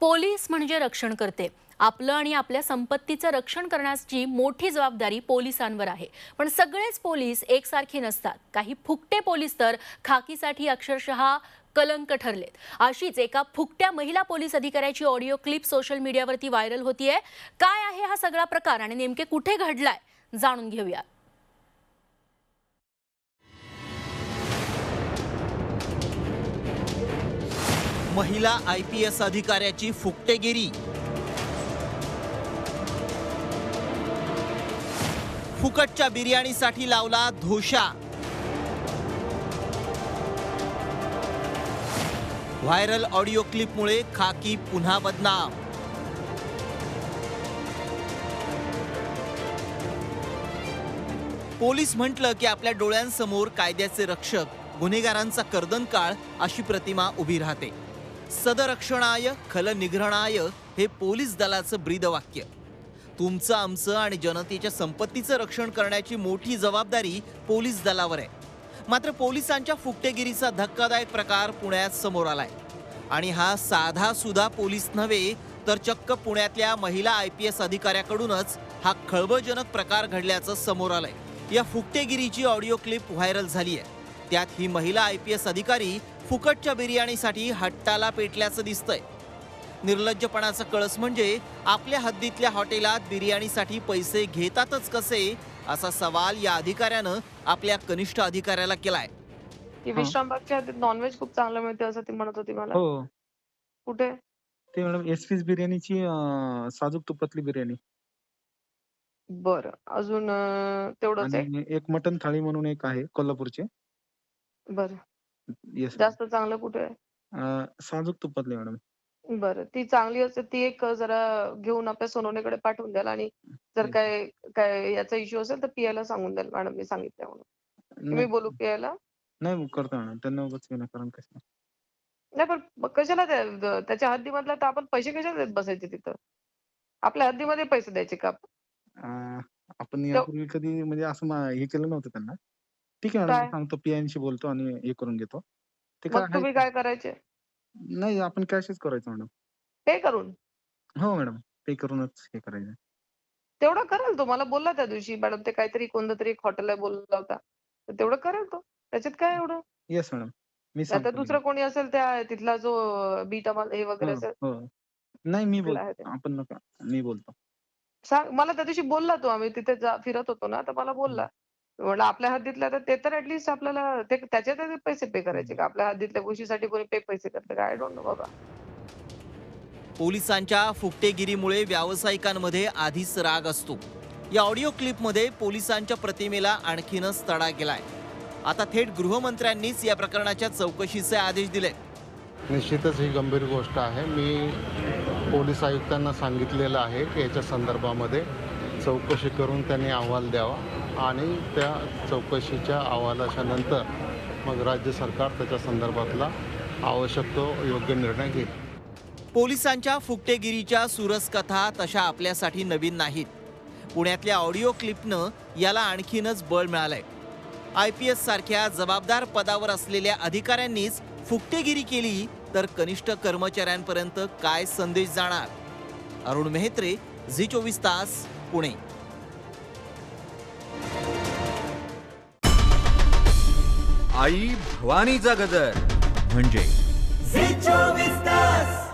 Police म्हणजे रक्षण करते. आपलं आणि आपल्या संपत्तीचं रक्षण करण्याची मोठी जबाबदारी पोलिसांवर आहे. पण सगळेच पोलीस एकसारखे नसतात. काही फुकटे पोलीस तर खाकीसाठी अक्षरशः कलंक ठरलेत. अशीच एका फुकट्या महिला पोलीस अधिकाऱ्याची ऑडिओ क्लिप सोशल मीडियावरती व्हायरल होतीये. काय आहे हा सगळा प्रकार आणि नेमके कुठे घडलाय? जाणून घेऊया. महिला आय पी एस अधिकाऱ्याची फुकटेगिरी. फुकटच्या बिर्याणीसाठी लावला धोशा. व्हायरल ऑडिओ क्लिपमुळे खाकी पुन्हा बदनाम. पोलीस म्हटलं की आपल्या डोळ्यांसमोर कायद्याचे रक्षक गुन्हेगारांचा कर्दनकाळ अशी प्रतिमा उभी राहते. सदरक्षणाय खल निग्रहणाय हे पोलीस दलाचं ब्रीदवाक्य. तुमचं आमचं आणि जनतेच्या संपत्तीचं रक्षण करण्याची मोठी जबाबदारी पोलीस दलावर आहे. मात्र पोलिसांच्या फुकटेगिरीचा धक्कादायक प्रकार पुण्यात समोर आलाय. आणि हा साधा सुद्धा पोलीस नव्हे तर चक्क पुण्यातल्या महिला आय पी एस अधिकाऱ्याकडूनच हा खळबळजनक प्रकार घडल्याचं समोर आलंय. या फुकटेगिरीची ऑडिओ क्लिप व्हायरल झाली आहे त्यात ही महिला आय पी एस अधिकारी फुकटच्या बिर्याणीसाठी हट्टाला पेटल्याचं दिसतंय. निर्लज्जपणाचा कळस म्हणजे आपल्या हद्दीतल्या हॉटेलात बिर्याणीसाठी पैसे घेतातच कसे असा सवाल या अधिकाऱ्यानं आपल्या कनिष्ठ अधिकाऱ्याला केलाय. की. विश्रामबागच्या हद्दीत नॉनव्हेज खूप चांगलं मिळते असं ती म्हणत होती मला. हो. कुठे? ते मॅडम एस पीस बिर्याणीची अं, साजूक तुपातली बिर्याणी. बरं. अजून अं, तेवढंच आहे. आणि एक मटन थाळी म्हणून एक आहे कोल्हापूरचे. बरं. येस जास्त चांगलं कुठे? आहे साजूक तुपातली मॅडम बरं. ती चांगली असते ती एक जरा घेऊन आपल्या सोनवणेकडे पाठवून द्याल आणि जर काय काय याचा इश्यू असेल तर पियाला सांगून द्याल मॅडम मी सांगितलं म्हणून. मी बोलू पियाला? नाही करतो मॅडम त्यांना उगाच विनाकारण कसं नाही. पण मग कशाला त्या- त्याच्या हद्दीमधला तर आपण पैसे कशाला देत बसायचे तिथं? आपल्या हद्दीमध्ये पैसे द्यायचे का? अं, आपण यापूर्वी कधी म्हणजे असं मा- हे केलं नव्हतं त्यांना. ठीक आहे मॅडम काय? मी सांगतो पीआयशी बोलतो आणि हे करून घेतो. ते काय मग तुम्ही आहे- काय करायचे? नाही आपण कॅशच करायचं मॅडम. पे करून? हो मॅडम पे करूनच हे करायचं. तेवढं करेल तो. मला बोलला त्या दिवशी मॅडम ते काहीतरी कोणतं तरी एक हॉटेलला बोलला होता. तर तेवढं करेल तो. त्याच्यात काय एवढं? येस मॅडम मी आता सांगतो दुसरं कोणी असेल त्या तिथला जो बीट हे वगैरे हो, असेल हो. नाही मी तिला आहे ते. बोलतो आपण नका मी बोलतो. सांग मला त्या दिवशी बोलला तो आम्ही. तिथे जा- फिरत होतो ना तर मला बोलला. म्हणलं आपल्या हद्दीतला तर ते तर ऍटलीस्ट आपल्याला ते त्याचे तर पैसे पे करायचे का? आपल्या हद्दीतल्या गोष्टीसाठी कोणी पे पैसे करतं का? आय डोंट नो बाबा. पोलिसांच्या फुकटेगिरीमुळे व्यावसायिकांमध्ये आधीच राग असतो. या ऑडिओ क्लिपमध्ये पोलिसांच्या प्रतिमेला आणखीनच तडा गेलाय. आता थेट गृहमंत्र्यांनीच या प्रकरणाच्या चौकशीचे आदेश दिले निश्चितच ही गंभीर गोष्ट आहे. मी पोलीस आयुक्तांना सांगितलेलं आहे की याच्या संदर्भामध्ये चौकशी करून त्यांनी अहवाल द्यावा. आणि त्या चौकशीच्या अहवालाच्या नंतर मग राज्य सरकार त्याच्या संदर्भातला आवश्यक तो योग्य निर्णय घेईल. पोलिसांच्या फुकटेगिरीच्या सुरस कथा तशा आपल्यासाठी नवीन नाहीत. पुण्यातल्या ऑडिओ क्लिपनं याला आणखीनच बळ मिळालंय. आय पी एस सारख्या जबाबदार पदावर असलेल्या अधिकाऱ्यांनीच फुकटेगिरी केली तर कनिष्ठ कर्मचाऱ्यांपर्यंत काय संदेश जाणार? अरुण मेहत्रे झी चोवीस तास पुणे. आई भवानीचा गजर म्हणजे? चोवीस तास.